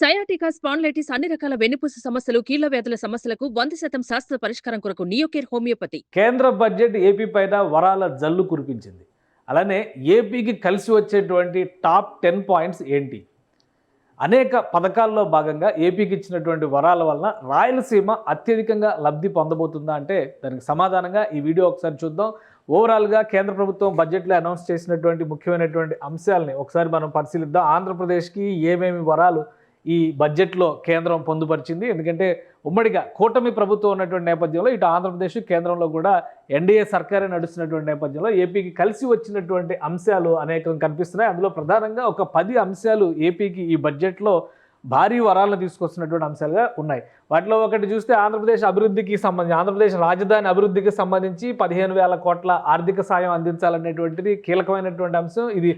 Sciatica spondylitis అన్ని రకాల వెన్నుపూస సమస్యలు కీళ్ళ వ్యాధుల సమస్యలకు వంద శాతం శాస్త్ర పరిష్కారం కొరకు నియోకేర్ హోమియోపతి. కేంద్ర బడ్జెట్ ఏపీ పైన వరాల జల్లు కురిపించింది. అలానే ఏపీకి కలిసి వచ్చేటువంటి టాప్ టెన్ పాయింట్స్ ఏంటి? అనేక పథకాల్లో భాగంగా ఏపీకి ఇచ్చినటువంటి వరాల వలన రాయలసీమ అత్యధికంగా లబ్ధి పొందబోతుందా అంటే దానికి సమాధానంగా ఈ వీడియో ఒకసారి చూద్దాం. ఓవరాల్గా కేంద్ర ప్రభుత్వం బడ్జెట్లో అనౌన్స్ చేసినటువంటి ముఖ్యమైనటువంటి అంశాలని ఒకసారి మనం పరిశీలిద్దాం. ఆంధ్రప్రదేశ్కి ఏమేమి వరాలు ఈ బడ్జెట్లో కేంద్రం పొందుపరిచింది. ఎందుకంటే ఉమ్మడిగా కూటమి ప్రభుత్వం ఉన్నటువంటి నేపథ్యంలో ఇటు ఆంధ్రప్రదేశ్ కేంద్రంలో కూడా ఎన్డీఏ సర్కారే నడుస్తున్నటువంటి నేపథ్యంలో ఏపీకి కలిసి వచ్చినటువంటి అంశాలు అనేకం కనిపిస్తున్నాయి. అందులో ప్రధానంగా ఒక పది అంశాలు ఏపీకి ఈ బడ్జెట్లో భారీ వరాలను తీసుకొస్తున్నటువంటి అంశాలుగా ఉన్నాయి. వాటిలో ఒకటి చూస్తే ఆంధ్రప్రదేశ్ అభివృద్ధికి సంబంధించి ఆంధ్రప్రదేశ్ రాజధాని అభివృద్ధికి సంబంధించి పదిహేను వేల కోట్ల ఆర్థిక సాయం అందించాలనేటువంటిది కీలకమైనటువంటి అంశం. ఇది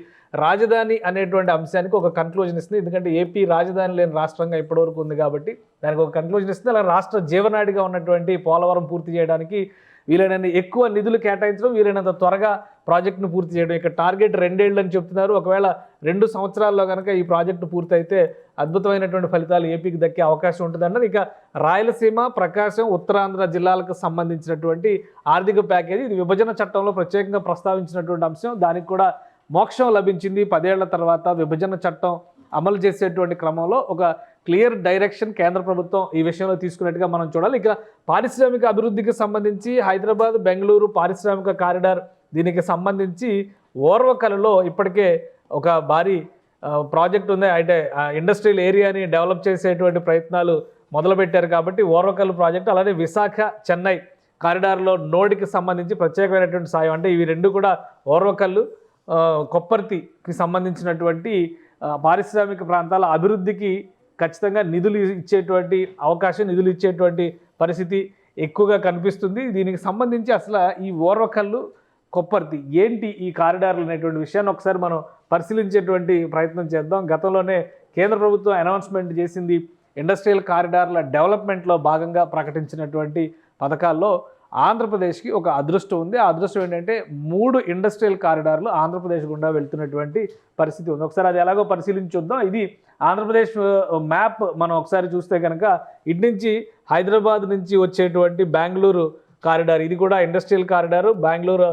రాజధాని అనేటువంటి అంశానికి ఒక కన్క్లూజన్ ఇస్తుంది. ఎందుకంటే ఏపీ రాజధాని లేని రాష్ట్రంగా ఇప్పటివరకు ఉంది కాబట్టి దానికి ఒక కన్క్లూజన్ ఇస్తుంది. అలా రాష్ట్ర జీవనాడిగా ఉన్నటువంటి పోలవరం పూర్తి చేయడానికి వీలైనంత ఎక్కువ నిధులు కేటాయించడం వీలైనంత త్వరగా ప్రాజెక్టును పూర్తి చేయడం. ఇక టార్గెట్ రెండేళ్ళు అని చెప్తున్నారు. ఒకవేళ రెండు సంవత్సరాల్లో కనుక ఈ ప్రాజెక్టు పూర్తయితే అద్భుతమైనటువంటి ఫలితాలు ఏపీకి దక్కే అవకాశం ఉంటుందన్నారు. ఇక రాయలసీమ ప్రకాశం ఉత్తరాంధ్ర జిల్లాలకు సంబంధించినటువంటి ఆర్థిక ప్యాకేజీ ఇది విభజన చట్టంలో ప్రత్యేకంగా ప్రస్తావించినటువంటి అంశం. దానికి కూడా మోక్షం లభించింది. పదేళ్ళ తర్వాత విభజన చట్టం అమలు చేసేటువంటి క్రమంలో ఒక క్లియర్ డైరెక్షన్ కేంద్ర ప్రభుత్వం ఈ విషయంలో తీసుకున్నట్టుగా మనం చూడాలి. ఇక పారిశ్రామిక అభివృద్ధికి సంబంధించి హైదరాబాద్ బెంగళూరు పారిశ్రామిక కారిడార్ దీనికి సంబంధించి ఓర్వకలలో ఇప్పటికే ఒక భారీ ప్రాజెక్ట్ ఉంది. అంటే ఇండస్ట్రియల్ ఏరియాని డెవలప్ చేసేటువంటి ప్రయత్నాలు మొదలుపెట్టారు కాబట్టి ఓర్వకల్ ప్రాజెక్ట్ అలానే విశాఖ చెన్నై కారిడార్లో నోడికి సంబంధించి ప్రత్యేకమైనటువంటి సాయం. అంటే ఇవి రెండు కూడా ఓర్వకల్లు కొప్పర్తికి సంబంధించినటువంటి పారిశ్రామిక ప్రాంతాల అభివృద్ధికి ఖచ్చితంగా నిధులు ఇచ్చేటువంటి అవకాశం నిధులు ఇచ్చేటువంటి పరిస్థితి ఎక్కువగా కనిపిస్తుంది. దీనికి సంబంధించి అసలు ఈ ఓర్వకల్లు కొప్పర్తి ఏంటి ఈ కారిడార్లు అనేటువంటి విషయాన్ని ఒకసారి మనం పరిశీలించేటువంటి ప్రయత్నం చేద్దాం. గతంలోనే కేంద్ర ప్రభుత్వం అనౌన్స్మెంట్ చేసింది ఇండస్ట్రియల్ కారిడార్ల డెవలప్మెంట్లో భాగంగా ప్రకటించినటువంటి పథకాల్లో ఆంధ్రప్రదేశ్కి ఒక అదృష్టం ఉంది. ఆ అదృష్టం ఏంటంటే మూడు ఇండస్ట్రియల్ కారిడార్లు ఆంధ్రప్రదేశ్ గుండా వెళ్తున్నటువంటి పరిస్థితి ఉంది. ఒకసారి అది ఎలాగో పరిశీలించొద్దాం ఇది ఆంధ్రప్రదేశ్ మ్యాప్ మనం ఒకసారి చూస్తే కనుక ఇటు నుంచి హైదరాబాద్ నుంచి వచ్చేటువంటి బెంగళూరు కారిడార్. ఇది కూడా industrial corridor Bengaluru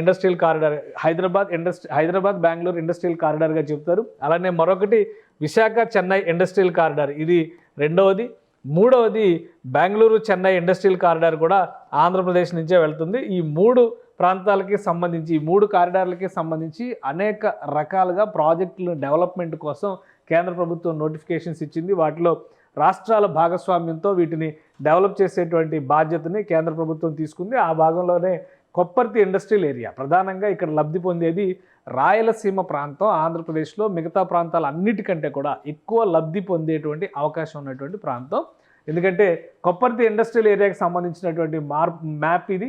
industrial corridor. Hyderabad industry Hyderabad Bengaluru industrial కారిడార్గా చెప్తారు. అలానే మరొకటి విశాఖ చెన్నై ఇండస్ట్రియల్ కారిడార్. ఇది రెండవది. మూడవది బెంగళూరు చెన్నై ఇండస్ట్రియల్ కారిడార్ కూడా ఆంధ్రప్రదేశ్ నుంచే వెళ్తుంది. ఈ మూడు ప్రాంతాలకి సంబంధించి మూడు కారిడార్లకి సంబంధించి అనేక రకాలుగా ప్రాజెక్టులు డెవలప్మెంట్ కోసం కేంద్ర ప్రభుత్వం నోటిఫికేషన్స్ ఇచ్చింది. వాటిలో రాష్ట్రాల భాగస్వామ్యంతో వీటిని డెవలప్ చేసేటువంటి బాధ్యతని కేంద్ర ప్రభుత్వం తీసుకుంది. ఆ భాగంలోనే కొప్పర్తి ఇండస్ట్రియల్ ఏరియా. ప్రధానంగా ఇక్కడ లబ్ధి పొందేది రాయలసీమ ప్రాంతం ఆంధ్రప్రదేశ్లో మిగతా ప్రాంతాలు అన్నిటికంటే కూడా ఎక్కువ లబ్ధి పొందేటువంటి అవకాశం ఉన్నటువంటి ప్రాంతం. ఎందుకంటే కొప్పర్తి ఇండస్ట్రియల్ ఏరియాకి సంబంధించినటువంటి మార్ మ్యాప్ ఇది.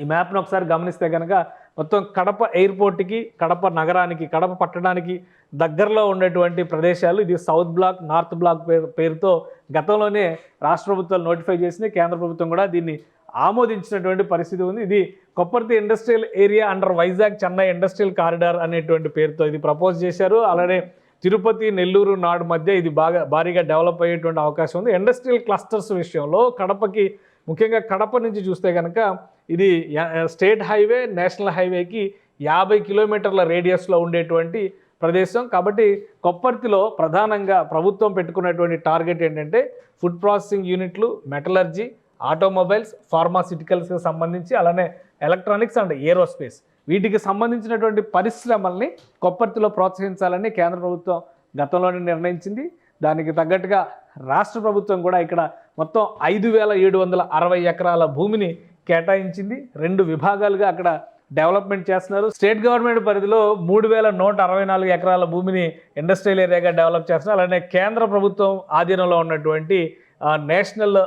ఈ మ్యాప్ను ఒకసారి గమనిస్తే కనుక మొత్తం కడప ఎయిర్పోర్ట్కి కడప నగరానికి కడప పట్టణానికి దగ్గరలో ఉండేటువంటి ప్రదేశాలు. ఇది సౌత్ బ్లాక్ నార్త్ బ్లాక్ పేరు పేరుతో గతంలోనే రాష్ట్ర ప్రభుత్వాలు నోటిఫై చేసినాయి. కేంద్ర ప్రభుత్వం కూడా దీన్ని ఆమోదించినటువంటి పరిస్థితి ఉంది. ఇది Kopparthi industrial area under Vizag Chennai industrial corridor అనేటువంటి పేరుతో ఇది ప్రపోజ్ చేశారు. అలానే తిరుపతి నెల్లూరు నాడు మధ్య ఇది బాగా భారీగా డెవలప్ అయ్యేటువంటి అవకాశం ఉంది. ఇండస్ట్రియల్ క్లస్టర్స్ విషయంలో కడపకి ముఖ్యంగా కడప నుంచి చూస్తే కనుక ఇది స్టేట్ హైవే నేషనల్ హైవేకి యాభై కిలోమీటర్ల రేడియస్లో ఉండేటువంటి ప్రదేశం. కాబట్టి కొప్పర్తిలో ప్రధానంగా ప్రభుత్వం పెట్టుకున్నటువంటి టార్గెట్ ఏంటంటే ఫుడ్ ప్రాసెసింగ్ యూనిట్లు మెటలర్జీ ఆటోమొబైల్స్ ఫార్మాసిటికల్స్కి సంబంధించి అలానే ఎలక్ట్రానిక్స్ అండ్ ఏరోస్పేస్. వీటికి సంబంధించినటువంటి పరిశ్రమల్ని కొప్పర్తిలో ప్రోత్సహించాలని కేంద్ర ప్రభుత్వం గతంలోనే నిర్ణయించింది. దానికి తగ్గట్టుగా రాష్ట్ర ప్రభుత్వం కూడా ఇక్కడ మొత్తం ఐదు వేల ఏడు వందల అరవై ఎకరాల భూమిని కేటాయించింది. రెండు విభాగాలుగా అక్కడ డెవలప్మెంట్ చేస్తున్నారు. స్టేట్ గవర్నమెంట్ పరిధిలో మూడు వేల నూట అరవై నాలుగు ఎకరాల భూమిని ఇండస్ట్రియల్ ఏరియాగా డెవలప్ చేస్తున్నారు. అలానే కేంద్ర ప్రభుత్వం ఆధీనంలో ఉన్నటువంటి నేషనల్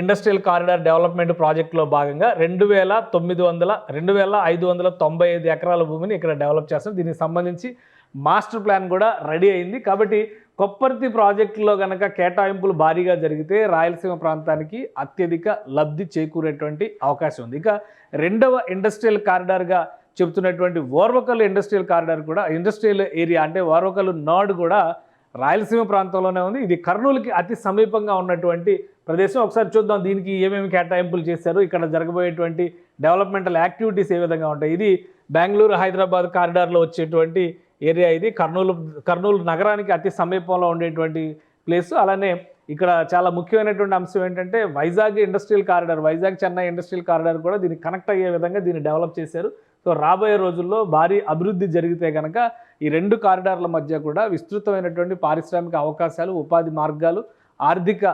ఇండస్ట్రియల్ కారిడార్ డెవలప్మెంట్ ప్రాజెక్టులో భాగంగా రెండు వేల తొమ్మిది వందల రెండు వేల ఐదు వందల తొంభై ఐదు ఎకరాల భూమిని ఇక్కడ డెవలప్ చేస్తున్నారు. దీనికి సంబంధించి మాస్టర్ ప్లాన్ కూడా రెడీ అయింది. కాబట్టి కొప్పర్తి ప్రాజెక్టులో కనుక కేటాయింపులు భారీగా జరిగితే రాయలసీమ ప్రాంతానికి అత్యధిక లబ్ధి చేకూరేటువంటి అవకాశం ఉంది. ఇక రెండవ ఇండస్ట్రియల్ కారిడార్గా చెబుతున్నటువంటి ఓర్వకల్లు ఇండస్ట్రియల్ కారిడార్ కూడా ఇండస్ట్రియల్ ఏరియా అంటే ఓర్వకల్లు నాడ్ కూడా రాయలసీమ ప్రాంతంలోనే ఉంది. ఇది కర్నూలుకి అతి సమీపంగా ఉన్నటువంటి ప్రదేశం. ఒకసారి చూద్దాం దీనికి ఏమేమి కేటాయింపులు చేశారు. ఇక్కడ జరగబోయేటువంటి డెవలప్మెంటల్ యాక్టివిటీస్ ఏ విధంగా ఉంటాయి? ఇది బెంగళూరు హైదరాబాద్ కారిడార్లో వచ్చేటువంటి ఏరియా ఇది. కర్నూలు కర్నూలు నగరానికి అతి సమీపంలో ఉండేటువంటి ప్లేస్ అలానే ఇక్కడ చాలా ముఖ్యమైనటువంటి అంశం ఏంటంటే Vizag industrial corridor Vizag Chennai industrial corridor కూడా దీనికి కనెక్ట్ అయ్యే విధంగా దీన్ని డెవలప్ చేశారు. సో రాబోయే రోజుల్లో భారీ అభివృద్ధి జరిగితే కనుక ఈ రెండు కారిడార్ల మధ్య కూడా విస్తృతమైనటువంటి పారిశ్రామిక అవకాశాలు ఉపాధి మార్గాలు ఆర్థిక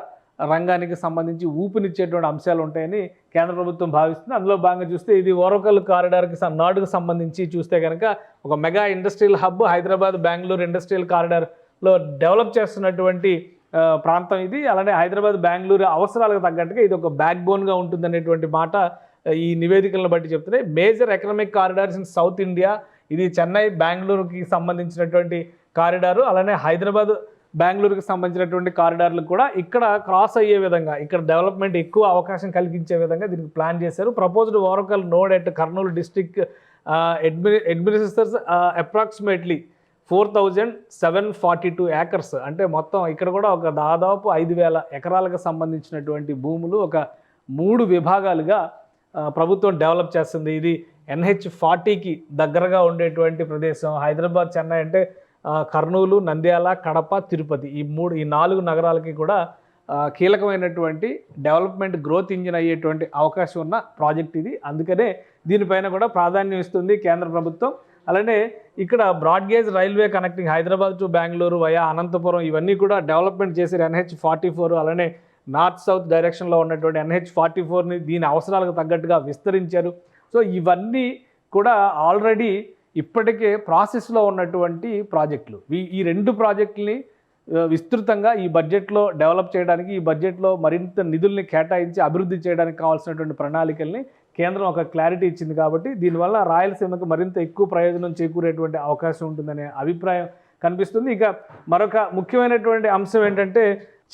రంగానికి సంబంధించి ఊపునిచ్చేటువంటి అంశాలు ఉంటాయని కేంద్ర ప్రభుత్వం భావిస్తుంది. అందులో భాగంగా చూస్తే ఇది ఓరకల్ కారిడార్కి సం- నాడుకు సంబంధించి చూస్తే కనుక ఒక mega industrial hub Hyderabad Bengaluru industrial కారిడార్లో develop చేస్తున్నటువంటి ప్రాంతం ఇది. అలానే హైదరాబాద్ బెంగళూరు అవసరాలకు తగ్గట్టుగా ఇది ఒక బ్యాక్ బోన్గా ఉంటుందనేటువంటి మాట ఈ నివేదికలను బట్టి చెప్తున్నాయి. Major economic corridors in south India ఇది చెన్నై బెంగళూరుకి సంబంధించినటువంటి కారిడారు. అలానే హైదరాబాద్ బెంగళూరుకి సంబంధించినటువంటి కారిడార్లు కూడా ఇక్కడ క్రాస్ అయ్యే విధంగా ఇక్కడ డెవలప్మెంట్ ఎక్కువ అవకాశం కలిగించే విధంగా దీనికి ప్లాన్ చేశారు. Proposed Orvakal node at Kurnool district అడ్మిని administrators approximately four thousand seven forty two acres అంటే మొత్తం ఇక్కడ కూడా ఒక దాదాపు ఐదు వేల ఎకరాలకు సంబంధించినటువంటి భూములు ఒక మూడు విభాగాలుగా ప్రభుత్వం డెవలప్ చేస్తుంది. ఇది ఎన్హెచ్ ఫార్టీకి దగ్గరగా ఉండేటువంటి ప్రదేశం. హైదరాబాద్ చెన్నై అంటే కర్నూలు నంద్యాల కడప తిరుపతి ఈ మూడు ఈ నాలుగు నగరాలకి కూడా కీలకమైనటువంటి డెవలప్మెంట్ గ్రోత్ ఇంజిన్ అయ్యేటువంటి అవకాశం ఉన్న ప్రాజెక్ట్ ఇది. అందుకనే దీనిపైన కూడా ప్రాధాన్యం ఇస్తుంది కేంద్ర ప్రభుత్వం. అలానే ఇక్కడ broad gauge railway connecting Hyderabad to Bengaluru via Anantapur ఇవన్నీ కూడా డెవలప్మెంట్ చేశారు ఎన్హెచ్ ఫార్టీ ఫోర్ అలానే నార్త్ సౌత్ డైరెక్షన్లో ఉన్నటువంటి ఎన్హెచ్ ఫార్టీ ఫోర్ని దీని అవసరాలకు తగ్గట్టుగా విస్తరించారు. సో ఇవన్నీ కూడా ఆల్రెడీ ఇప్పటికే ప్రాసెస్లో ఉన్నటువంటి ప్రాజెక్టులు. ఈ ఈ రెండు ప్రాజెక్టుని విస్తృతంగా ఈ బడ్జెట్లో డెవలప్ చేయడానికి ఈ బడ్జెట్లో మరింత నిధుల్ని కేటాయించి అభివృద్ధి చేయడానికి కావాల్సినటువంటి ప్రణాళికల్ని కేంద్రం ఒక క్లారిటీ ఇచ్చింది కాబట్టి దీనివల్ల రాయలసీమకు మరింత ఎక్కువ ప్రయోజనం చేకూరేటువంటి అవకాశం ఉంటుందనే అభిప్రాయం కనిపిస్తుంది. ఇక మరొక ముఖ్యమైనటువంటి అంశం ఏంటంటే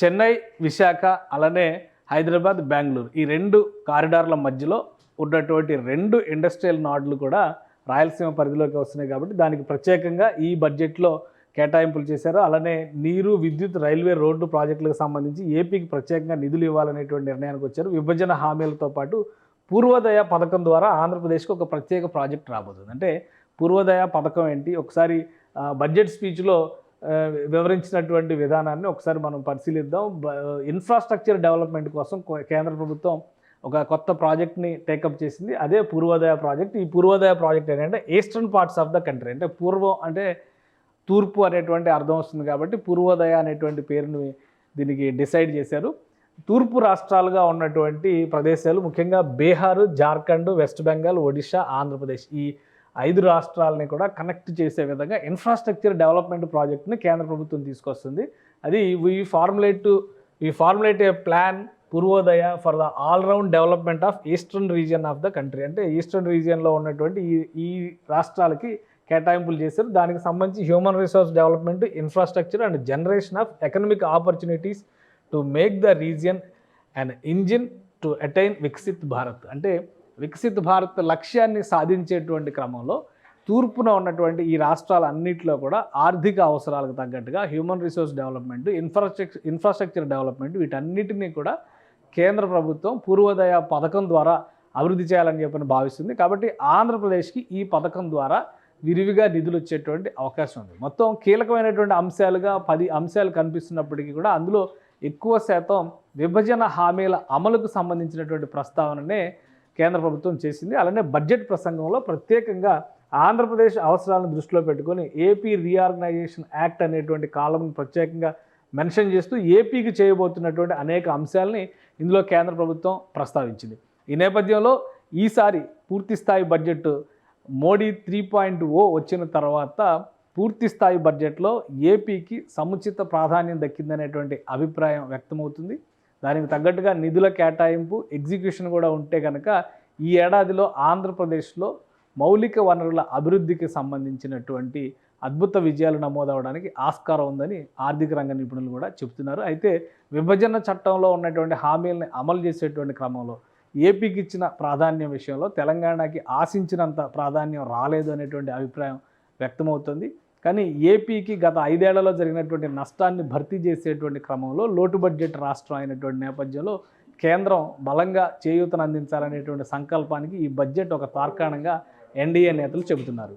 చెన్నై విశాఖ అలానే హైదరాబాద్ బెంగళూరు ఈ రెండు కారిడార్ల మధ్యలో ఉన్నటువంటి రెండు ఇండస్ట్రియల్ నాడ్లు కూడా రాయలసీమ పరిధిలోకి వస్తున్నాయి కాబట్టి దానికి ప్రత్యేకంగా ఈ బడ్జెట్లో కేటాయింపులు చేశారు. అలానే నీరు విద్యుత్ రైల్వే రోడ్డు ప్రాజెక్టులకు సంబంధించి ఏపీకి ప్రత్యేకంగా నిధులు ఇవ్వాలనేటువంటి నిర్ణయానికి వచ్చారు. విభజన హామీలతో పాటు పూర్వోదయ పథకం ద్వారా ఆంధ్రప్రదేశ్కి ఒక ప్రత్యేక ప్రాజెక్ట్ రాబోతుంది. అంటే పూర్వోదయ పథకం ఏంటి? ఒకసారి బడ్జెట్ స్పీచ్లో వివరించినటువంటి విధానాన్ని ఒకసారి మనం పరిశీలిద్దాం. బ- ఇన్ఫ్రాస్ట్రక్చర్ డెవలప్మెంట్ కోసం కేంద్ర ప్రభుత్వం ఒక కొత్త ప్రాజెక్ట్ని టేకప్ చేసింది. అదే పూర్వోదయ ప్రాజెక్ట్. ఈ పూర్వోదయ ప్రాజెక్ట్ ఏంటంటే eastern parts of the country. అంటే పూర్వం అంటే తూర్పు అనేటువంటి అర్థం వస్తుంది కాబట్టి పూర్వోదయ అనేటువంటి పేరుని దీనికి డిసైడ్ చేశారు. తూర్పు రాష్ట్రాలుగా ఉన్నటువంటి ప్రదేశాలు ముఖ్యంగా బీహార్ జార్ఖండ్ వెస్ట్ బెంగాల్ ఒడిషా ఆంధ్రప్రదేశ్ ఈ ఐదు రాష్ట్రాలని కూడా కనెక్ట్ చేసే విధంగా ఇన్ఫ్రాస్ట్రక్చర్ డెవలప్మెంట్ ప్రాజెక్ట్ని కేంద్ర ప్రభుత్వం తీసుకొస్తుంది. అది వీ ఫార్ములేట్ ఈ formulate a plan Purvodaya for the all round development of eastern region of the country. అంటే ఈస్టర్న్ రీజియన్లో ఉన్నటువంటి ఈ ఈ రాష్ట్రాలకి కేటాయింపులు చేశారు. దానికి సంబంధించి human resource development infrastructure and generation of economic opportunities to make the region and engine to attain Viksit Bharat అంటే వికసిత్ భారత్ లక్ష్యాన్ని సాధించేటువంటి క్రమంలో తూర్పున ఉన్నటువంటి ఈ రాష్ట్రాలన్నింటిలో కూడా ఆర్థిక అవసరాలకు తగ్గట్టుగా human resource development infrastructure infrastructure development వీటన్నిటినీ కూడా కేంద్ర ప్రభుత్వం పూర్వోదయ పథకం ద్వారా అభివృద్ధి చేయాలని చెప్పని భావిస్తుంది. కాబట్టి ఆంధ్రప్రదేశ్కి ఈ పథకం ద్వారా విరివిగా నిధులు వచ్చేటువంటి అవకాశం ఉంది. మొత్తం కీలకమైనటువంటి అంశాలుగా పది అంశాలు కనిపిస్తున్నప్పటికీ కూడా అందులో ఎక్కువ శాతం విభజన హామీల అమలుకు సంబంధించినటువంటి ప్రస్తావననే కేంద్ర ప్రభుత్వం చేసింది. అలానే బడ్జెట్ ప్రసంగంలో ప్రత్యేకంగా ఆంధ్రప్రదేశ్ అవసరాలను దృష్టిలో పెట్టుకొని ఏపీ రీఆర్గనైజేషన్ యాక్ట్ అనేటువంటి కాలంను ప్రత్యేకంగా మెన్షన్ చేస్తూ ఏపీకి చేయబోతున్నటువంటి అనేక అంశాలని ఇందులో కేంద్ర ప్రభుత్వం ప్రస్తావించింది. ఈ నేపథ్యంలో ఈసారి పూర్తిస్థాయి budget Modi three point O వచ్చిన తర్వాత పూర్తిస్థాయి బడ్జెట్లో ఏపీకి సముచిత ప్రాధాన్యం దక్కిందనేటువంటి అభిప్రాయం వ్యక్తమవుతుంది. దానికి తగ్గట్టుగా నిధుల కేటాయింపు ఎగ్జిక్యూషన్ కూడా ఉంటే కనుక ఈ ఏడాదిలో ఆంధ్రప్రదేశ్లో మౌలిక వనరుల అభివృద్ధికి సంబంధించినటువంటి అద్భుత విజయాలు నమోదవడానికి ఆస్కారం ఉందని ఆర్థిక రంగ నిపుణులు కూడా చెబుతున్నారు. అయితే విభజన చట్టంలో ఉన్నటువంటి హామీలను అమలు చేసేటువంటి క్రమంలో ఏపీకి ఇచ్చిన ప్రాధాన్యం విషయంలో తెలంగాణకి ఆశించినంత ప్రాధాన్యం రాలేదు అనేటువంటి అభిప్రాయం వ్యక్తమవుతుంది. కానీ ఏపీకి గత ఐదేళ్ళలో జరిగినటువంటి నష్టాన్ని భర్తీ చేసేటువంటి క్రమంలో లోటు బడ్జెట్ రాష్ట్రం అయినటువంటి నేపథ్యంలో కేంద్రం బలంగా చేయూతను అందించాలనేటువంటి సంకల్పానికి ఈ బడ్జెట్ ఒక తార్కాణంగా ఎన్డీఏ నేతలు చెబుతున్నారు.